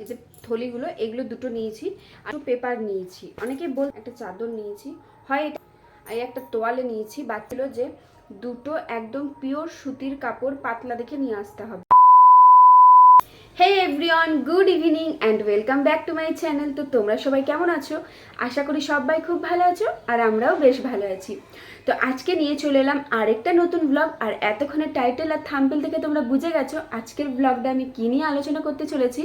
এই যে থলিগুলো, এগুলো দুটো নিয়েছি, আর পেপার নিয়েছি। অনেকে বল, একটা চাদর নিয়েছি, হয় এটা একটা তোয়ালে নিয়েছি বাচ্চালো যে দুটো একদম পিওর সুতির কাপড় পাতলা দেখে নিয়ে আসতে হবে। Hey everyone good evening and welcome back to my channel তো তোমরা সবাই কেমন আছো? আশা করি সবাই খুব ভালো আছো আর আমরাও বেশ ভালো আছি। তো আজকে নিয়ে চলে এলাম আরেকটা নতুন ব্লগ আর এতক্ষণের টাইটেল আর থাম্পেল থেকে তোমরা বুঝে গেছো আজকের ব্লগটা আমি কী নিয়ে আলোচনা করতে চলেছি।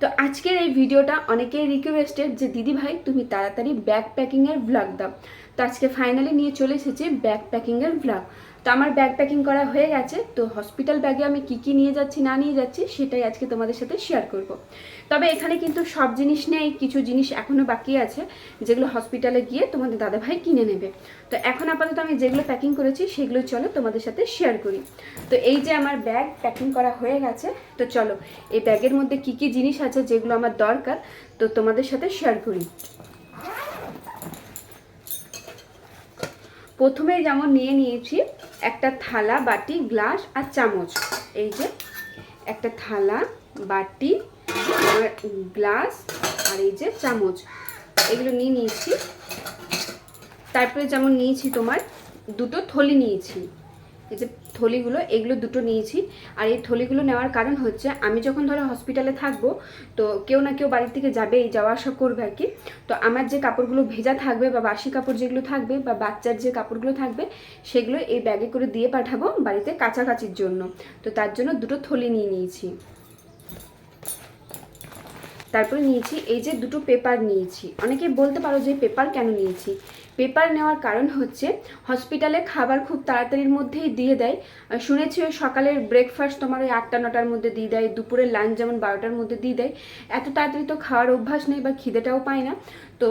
তো আজকের এই ভিডিওটা অনেকেই রিকোয়েস্টেড যে, দিদি ভাই, তুমি তাড়াতাড়ি ব্যাগ প্যাকিংয়ের ব্লগ দাও। তো আজকে ফাইনালি নিয়ে চলে এসেছি ব্যাগ প্যাকিংয়ের ব্লগ তো আমার ব্যাগ প্যাকিং করা হয়ে গেছে, তো হসপিটাল ব্যাগে আমি কি কি নিয়ে যাচ্ছি, না নিয়ে যাচ্ছি, সেটাই আজকে তোমাদের সাথে শেয়ার করব। তবে এখানে কিন্তু সব জিনিস নেই, কিছু জিনিস এখনও বাকি আছে, যেগুলো হসপিটালে গিয়ে তোমাদের দাদাভাই কিনে নেবে। তো এখন আপাতত আমি যেগুলো প্যাকিং করেছি সেগুলো চলো তোমাদের সাথে শেয়ার করি। তো এই যে আমার ব্যাগ প্যাকিং করা হয়ে গেছে, তো চলো, এই ব্যাগের মধ্যে কি কি জিনিস আছে, যেগুলো আমার দরকার, তো তোমাদের সাথে শেয়ার করি। প্রথমে যেমন নিয়ে নিয়েছি, একটা থালা, বাটি, গ্লাস আর চামচ। এই যে, একটা থালা, বাটি গ্লাস আর এই যে চামচ। এগুলো নিয়ে নিয়েছি। তারপরে যেমন নিয়েছি তোমার, দুটো থলি নিয়েছি। এই যে থলিগুলো, এগুলো দুটো নিয়েছি। আর এই থলিগুলো নেওয়ার কারণ হচ্ছে, আমি যখন ধরো হসপিটালে থাকব, তো কেউ না কেউ বাড়ির থেকে যাবে এই যাওয়া আসা করবে আর কি। তো আমার যে কাপড়গুলো ভেজা থাকবে বা বাসি কাপড় যেগুলো থাকবে বা বাচ্চার যে কাপড়গুলো থাকবে, সেগুলো এই ব্যাগে করে দিয়ে পাঠাবো বাড়িতে কাছাকাছির জন্য। তো তার জন্য দুটো থলি নিয়ে নিয়েছি। তারপরে নিয়েছি, এই যে দুটো পেপার নিয়েছি। অনেকে বলতে পারো যে পেপার কেন নিয়েছি? পেপার নেওয়ার কারণ হচ্ছে হসপিটালে খাবার খুব তাড়াতাড়ির মধ্যেই দিয়ে দেয়। শুনেছি ওই সকালের ব্রেকফাস্ট তোমার ওই আটটা, নটার মধ্যে দিয়ে দেয়, দুপুরের লাঞ্চ যেমন বারোটার মধ্যে দিয়ে দেয়। এত তাড়াতাড়ি তো খাওয়ার অভ্যাস নেই বা খিদেটাও পায় না। তো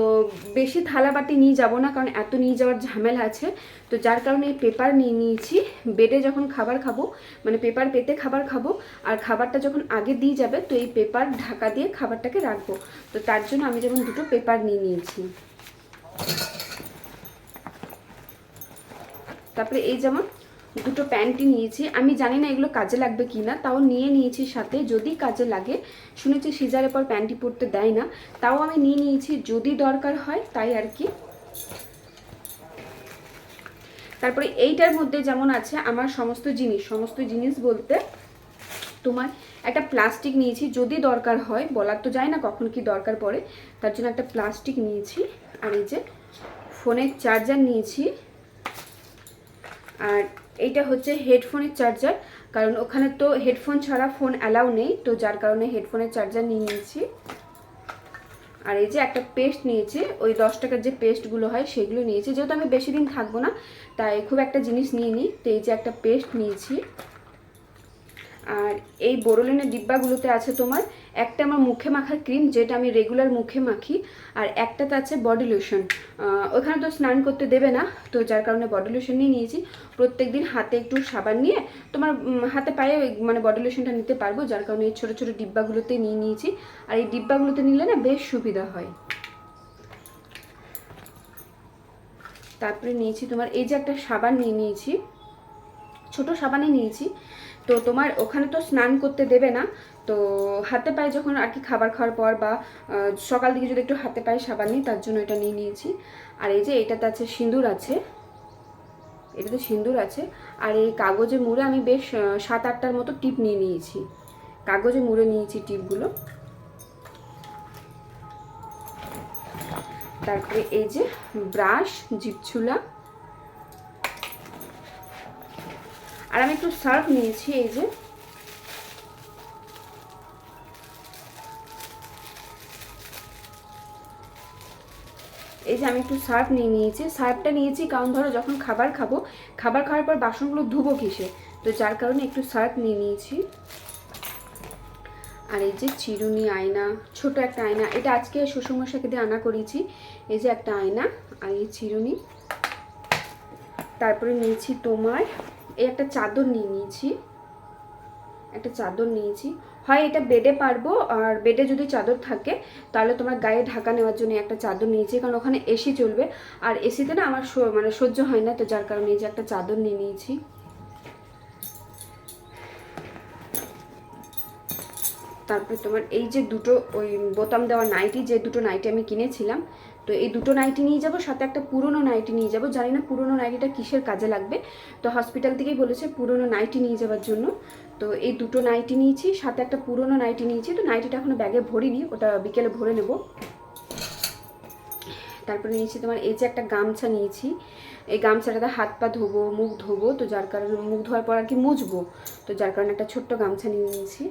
বেশি থালা বাটি নিয়ে যাব না, কারণ এত নিয়ে যাওয়ার ঝামেলা আছে। তো যার কারণে এই পেপার নিয়ে নিয়েছি। বেডে যখন খাবার খাব মানে পেপার পেতে খাবার খাব, আর খাবারটা যখন আগে দিয়ে যাবে, তো এই পেপার ঢাকা দিয়ে খাবারটাকে রাখব। তো তার জন্য আমি যেমন দুটো পেপার নিয়ে নিয়েছি। তারপরে এই যেমন দুটো প্যান্টই নিয়েছি, আমি জানি না এগুলো কাজে লাগবে কি না তাও নিয়ে নিয়েছি সাথে, যদি কাজে লাগে। শুনেছি সিজারের পর প্যান্টটি পরতে দেয় না, তাও আমি নিয়ে নিয়েছি, যদি দরকার হয় তাই আর কি। তারপরে এইটার মধ্যে যেমন আছে আমার সমস্ত জিনিস সমস্ত জিনিস বলতে তোমার একটা প্লাস্টিক নিয়েছি, যদি দরকার হয়, বলার তো যায় না কখন কি দরকার পড়ে, তার জন্য একটা প্লাস্টিক নিয়েছি, আর এই যে ফোনের চার্জার নিয়েছি। আর এইটা হচ্ছে হেডফোনের চার্জার, কারণ ওখানে তো হেডফোন ছাড়া ফোন অ্যালাউ নেই, তো যার কারণে হেডফোনের চার্জার নিয়ে নিয়েছি। আর এই যে একটা পেস্ট নিয়েছি, ওই দশ টাকার যে পেস্টগুলো হয় সেগুলো নিয়েছি। যেহেতু আমি বেশি দিন থাকব না, তাই খুব একটা জিনিস নিয়ে নিই তো এই যে একটা পেস্ট নিয়েছি। আর এই বোরোলিনের ডিব্বাগুলোতে আছে তোমার, একটা আমার মুখে মাখার ক্রিম, যেটা আমি রেগুলার মুখে মাখি, আর একটাতে আছে বডি লোশন ওখানে তো স্নান করতে দেবে না, তো যার কারণে বডি লোশন নিয়ে নিয়েছি। প্রত্যেক দিন হাতে একটু সাবান নিয়ে তোমার হাতে পায়ে মানে বডি লোশনটা নিতে পারব, যার কারণে এই ছোটো ছোটো ডিব্বাগুলোতে নিয়ে নিয়েছি। আর এই ডিব্বাগুলোতে নিলে না বেশ সুবিধা হয়। তারপরে নিয়েছি তোমার, এই যে একটা সাবান নিয়ে নিয়েছি, ছোট সাবানে নিয়েছি। তো তোমার ওখানে তো স্নান করতে দেবে না, তো হাতে পায়ে যখন আর কি খাবার খাওয়ার পর বা সকাল দিকে যদি একটু হাতে পায়ে সাবান নিই, তার জন্য এটা নিয়ে নিয়েছি। আর এই যে এটাতে আছে সিঁদুর আছে, এটাতে সিঁদুর আছে, আর এই কাগজে মুড়ে আমি বেশ সাত আটটার মতো টিপ নিয়ে নিয়েছি। কাগজে মুড়ে নিয়েছি টিপগুলো। তারপরে এই যে ব্রাশ, জিপছুলা আর আমি একটু সার্ফ নিয়েছি, এই যে। এই যে আমি একটু সার্ফ নিয়ে নিয়েছি। সার্ফটা নিয়েছি কারণ ধরো যখন খাবার খাব, খাবার খাওয়ার পর বাসনগুলো ধুবো কিসে? তো যার কারণে একটু সার্ফ নিয়ে নিয়েছি। আর এই যে চিরুনি আয়না, ছোট একটা আয়না। এটা আজকে শ্বশুরমশাকে দিয়ে আনা করিয়েছি এই যে একটা আয়না আর এই চিরুনি। তারপরে নিয়েছি তোমার এই একটা চাদর নিয়ে নিয়েছি। একটা চাদর নিয়েছি। হয় এটা বেডে পারব, আর বেডে যদি চাদর থাকে, তাহলে তোমার গায়ে ঢাকা নেওয়ার জন্য একটা চাদর নিয়েছি, কারণ ওখানে এসি চলবে। আর এসিতে না আমার মানে সহ্য হয় না, তো যার কারণে এই যে একটা চাদর নিয়ে নিয়েছি। তারপরে তোমার এই যে দুটো ওই বোতাম দেওয়া নাইটি যে দুটো নাইটি আমি কিনেছিলাম তো এই দুটো নাইটি নিয়ে যাব, সাথে একটা পুরনো নাইটি নিয়ে যাব। জানি না পুরনো নাইটিটা কিসের কাজে লাগবে। তো হসপিটাল থেকেই বলেছে পুরনো নাইটি নিয়ে যাওয়ার জন্য। তো এই দুটো নাইটি নিয়েছি, সাথে একটা পুরনো নাইটি নিয়েছি। তো নাইটিটা এখনও ব্যাগে ভরিনি, ওটা বিকেলে ভরে নেব। তারপরে নিয়েছি তোমার এই যে একটা গামছা নিয়েছি। এই গামছাটাতে হাত পা ধোবো, মুখ ধোবো, তো যার কারণে মুখ ধোয়ার পর আর কি মুছবো। তো যার কারণে একটা ছোট্ট গামছা নিয়ে নিয়েছি।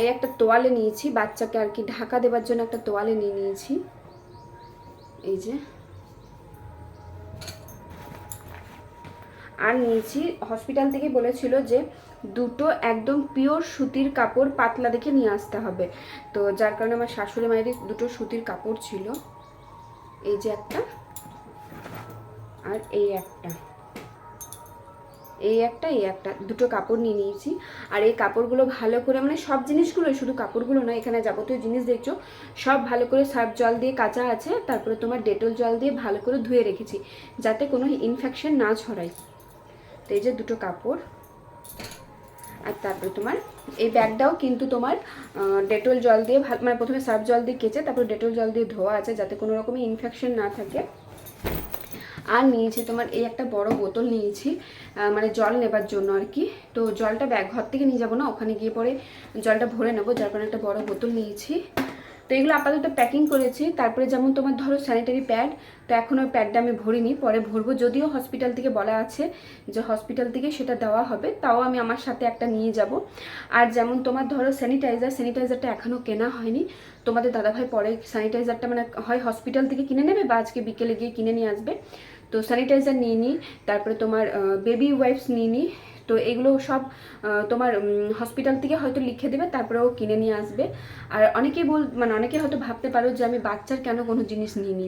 এই একটা তোয়ালে নিয়েছি, বাচ্চাকে আর কি ঢাকা দেবার জন্য একটা তোয়ালে নিয়ে নিয়েছি। এই যে। আর নিয়েছি হসপিটাল থেকে বলেছিল যে দুটো একদম পিওর সুতির কাপড় পাতলা দেখে নিয়ে আসতে হবে। তো যার কারণে আমার শাশুড়ি মায়ের দুটো সুতির কাপড় ছিল। এই যে একটা। আর এই একটা। এই একটা এই একটা, দুটো কাপড় নিয়ে নিয়েছি। আর এই কাপড়গুলো ভালো করে মানে সব জিনিসগুলো শুধু কাপড়গুলো নয়, এখানে যাবতীয় জিনিস দেখছ, সব ভালো করে সার্ফ জল দিয়ে কাঁচা আছে, তারপরে তোমার ডেটল জল দিয়ে ভালো করে ধুয়ে রেখেছি, যাতে কোনো ইনফেকশন না ছড়ায়। তো এই যে দুটো কাপড়, আর তারপরে তোমার এই ব্যাগটাও কিন্তু তোমার ডেটল জল দিয়ে ভালো মানে প্রথমে সার্ফ জল দিয়ে কেচে, তারপর ডেটল জল দিয়ে ধোয়া আছে, যাতে কোনো রকমের ইনফেকশন না থাকে। আর নিয়েছি তোমার এই একটা বড় বোতল নিয়েছি মানে জল নেবার জন্য আর কি। তো জলটা ব্যাগ ঘর থেকে নিয়ে যাব না, ওখানে গিয়ে পরে জলটা ভরে নেব, যার কারণে একটা বড় বোতল নিয়েছি। তো এগুলো আপাতত প্যাকিং করেছি, তারপরে যেমন তোমার ধরো স্যানিটারি প্যাড তো এখন ওই প্যাডটা আমি ভরিনি, পরে ভরবো। যদিও হসপিটাল থেকে বলা আছে যে হসপিটাল থেকে সেটা দেওয়া হবে, তাও আমি আমার সাথে একটা নিয়ে যাব। আর যেমন তোমার ধরো স্যানিটাইজার স্যানিটাইজারটা এখনও কেনা হয়নি, তোমাদের দাদাভাই পরে স্যানিটাইজারটা মানে হয় হসপিটাল থেকে কিনে নেবে বা আজকে বিকেলে গিয়ে কিনে নিয়ে আসবে। তো স্যানিটাইজার নিয়ে নিই তারপরে তোমার বেবি ওয়াইপস নিয়ে নিই তো এগুলো সব তোমার হসপিটাল থেকে হয়তো লিখে দেবে, তারপরেও কিনে নিয়ে আসবে। আর অনেকেই বল মানে অনেকে হয়তো ভাবতে পারো যে আমি বাচ্চার কেন কোনো জিনিস নিইনি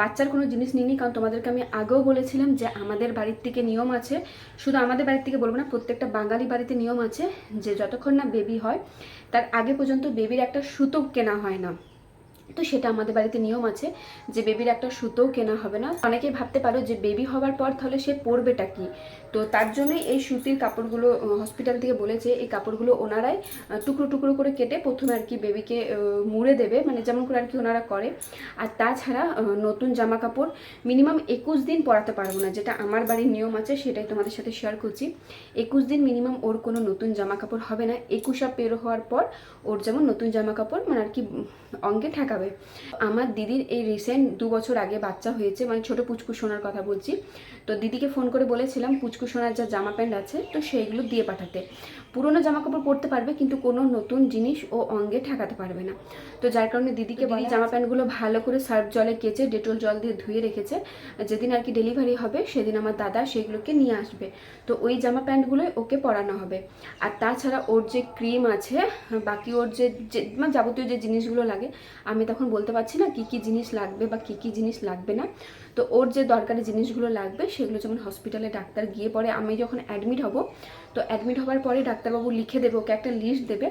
বাচ্চার কোনো জিনিস নিইনি কারণ তোমাদেরকে আমি আগেও বলেছিলাম যে আমাদের বাড়ির থেকে নিয়ম আছে, শুধু আমাদের বাড়ির থেকে বলব না, প্রত্যেকটা বাঙালি বাড়িতে নিয়ম আছে যে যতক্ষণ না বেবি হয়, তার আগে পর্যন্ত বেবির একটা সুতো কেনা হয় না। তো সেটা আমাদের বাড়িতে নিয়ম আছে যে বেবির একটা সুতোও কেনা হবে না। অনেকে ভাবতে পারো যে বেবি হবার পর তাহলে সে পরবেটা কি? তো তার জন্যই এই সুতির কাপড়গুলো হসপিটাল থেকে বলেছে, এই কাপড়গুলো ওনারাই টুকরো টুকরো করে কেটে প্রথমে আর কি বেবিকে মুড়ে দেবে মানে যেমন করে আর কি ওনারা করে। আর তাছাড়া নতুন জামা কাপড় মিনিমাম একুশ দিন পরাতে পারব না, যেটা আমার বাড়ির নিয়ম আছে, সেটাই তোমাদের সাথে শেয়ার করছি। একুশ দিন মিনিমাম ওর কোনো নতুন জামা কাপড় হবে না। একুশা পেরো হওয়ার পর ওর যেমন নতুন জামা কাপড় মানে আর কি অঙ্গে ঠেকাবে। আমার দিদির এই রিসেন্ট দু বছর আগে বাচ্চা হয়েছে মানে ছোট পুচকু শোনার কথা বলছি। তো দিদিকে ফোন করে বলেছিলাম, পুচকু সোনার যা জামা প্যান্ট আছে তো সেইগুলো দিয়ে পাঠাতে। পুরনো জামা কাপড় পরতে পারবে কিন্তু কোনো নতুন জিনিস ও অঙ্গে ঠেকাতে পারবে না। তো যার কারণে দিদিকে দিদি জামা প্যান্টগুলো ভালো করে সার্ফ জলে কেচে ডেটল জল দিয়ে ধুয়ে রেখেছে। যেদিন আর কি ডেলিভারি হবে সেদিন আমার দাদা সেগুলোকে নিয়ে আসবে। তো ওই জামা প্যান্টগুলোই ওকে পরানো হবে। আর তাছাড়া ওর যে ক্রিম আছে বাকি ওর যে যে মানে যাবতীয় যে জিনিসগুলো লাগে আমি তখন বলতে পারছি না কি কি জিনিস লাগবে বা কি কি জিনিস লাগবে না। তো ওর যে দরকারি জিনিসগুলো লাগবে সেগুলো যেমন হসপিটালে ডাক্তার গিয়ে পরে আমি যখন অ্যাডমিট হব তো অ্যাডমিট হওয়ার পরে ডাক্তারবাবু লিখে দেবে, ওকে একটা লিস্ট দেবে,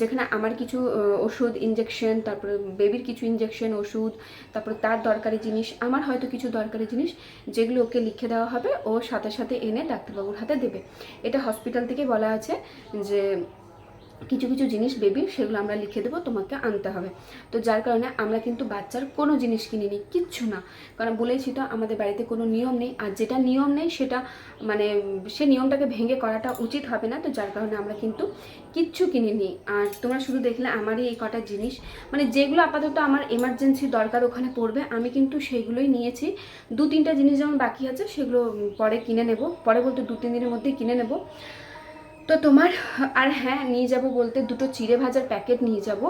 যেখানে আমার কিছু ওষুধ ইঞ্জেকশন তারপরে বেবির কিছু ইঞ্জেকশন ওষুধ, তারপরে তার দরকারি জিনিস, আমার হয়তো কিছু দরকারি জিনিস, যেগুলো ওকে লিখে দেওয়া হবে, ও সাথে সাথে এনে ডাক্তারবাবুর হাতে দেবে। এটা হসপিটাল থেকে বলা আছে যে কিছু কিছু জিনিস বেবির সেগুলো আমরা লিখে দেবো, তোমাকে আনতে হবে। তো যার কারণে আমরা কিন্তু বাচ্চার কোনো জিনিস কিনিনি, কিচ্ছু না। কারণ বলেছি তো, আমাদের বাড়িতে কোনো নিয়ম নেই, আর যেটা নিয়ম নেই সেটা মানে সে নিয়মটাকে ভেঙে করাটা উচিত হবে না, তো যার কারণে আমরা কিন্তু কিচ্ছু কিনিনি। আর তোমরা শুধু দেখলে আমারই এই কটা জিনিস। মানে যেগুলো আপাতত আমার এমার্জেন্সি দরকার ওখানে পড়বে, আমি কিন্তু সেগুলোই নিয়েছি। দু তিনটা জিনিস যেমন বাকি আছে, সেগুলো পরে কিনে নেব। পরে বলতে দু তিন দিনের মধ্যেই কিনে নেব। তো তোমার, আর হ্যাঁ নিয়ে যাব বলতে দুটো চিড়ে ভাজার প্যাকেট নিয়ে যাব।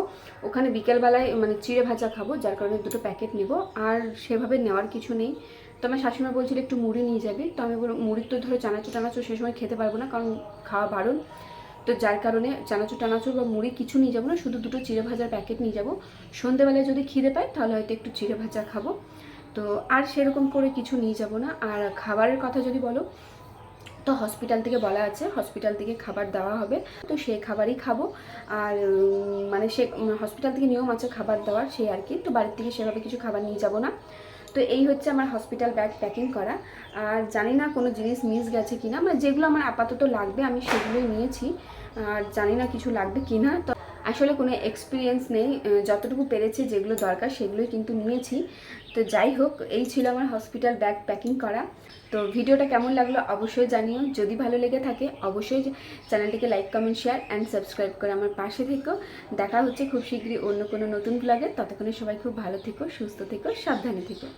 ওখানে বিকেলবেলায় মানে চিড়ে ভাজা খাব, যার কারণে দুটো প্যাকেট নেব। আর সেভাবে নেওয়ার কিছু নেই। তো আমার শাশুড়ি বলছিল একটু মুড়ি নিয়ে যাবি। তো আমি বললাম মুড়ির তো ধরো চানাচুর টানাচুর সে সময় খেতে পারব না, কারণ খাওয়া বারণ। তো যার কারণে চানাচুর টানাচুর বা মুড়ি কিছু নিয়ে যাব না, শুধু দুটো চিড়ে ভাজার প্যাকেট নিয়ে যাব। সন্ধেবেলায় যদি খিদে পায়, তাহলে হয়তো একটু চিড়ে ভাজা খাব। তো আর সেরকম করে কিছু নিয়ে যাব না। আর খাবারের কথা যদি বলো তো হসপিটাল থেকে বলা আছে হসপিটাল থেকে খাবার দেওয়া হবে। তো সেই খাবারই খাব। আর মানে সে হসপিটাল থেকে নিয়ম আছে খাবার দেওয়ার, সেই আর কি। তো বাড়ির থেকে সেভাবে কিছু খাবার নিয়ে যাব না। তো এই হচ্ছে আমার হসপিটাল ব্যাগ প্যাকিং করা। আর জানি না কোনো জিনিস মিস গেছে কিনা। মানে যেগুলো আমার আপাতত লাগবে, আমি সেগুলোই নিয়েছি। আর জানি না কিছু লাগবে কিনা। তো আসলে কোনো এক্সপিরিয়েন্স নেই যতটুকু পেরেছি যেগুলো দরকার সেগুলোই কিন্তু নিয়েছি। তো যাই হোক, এই ছিল আমার হসপিটাল ব্যাগ প্যাকিং করা। তো ভিডিওটা কেমন লাগল অবশ্যই জানিও। যদি ভালো লেগে থাকে, অবশ্যই চ্যানেলটিকে like comment share and subscribe করে আমার পাশে থেকো। দেখা হচ্ছে খুব শীঘ্রই অন্য কোনো নতুন ব্লগে ততক্ষণে সবাই খুব ভালো থেকো, সুস্থ থেকো, সাবধানে থেকো।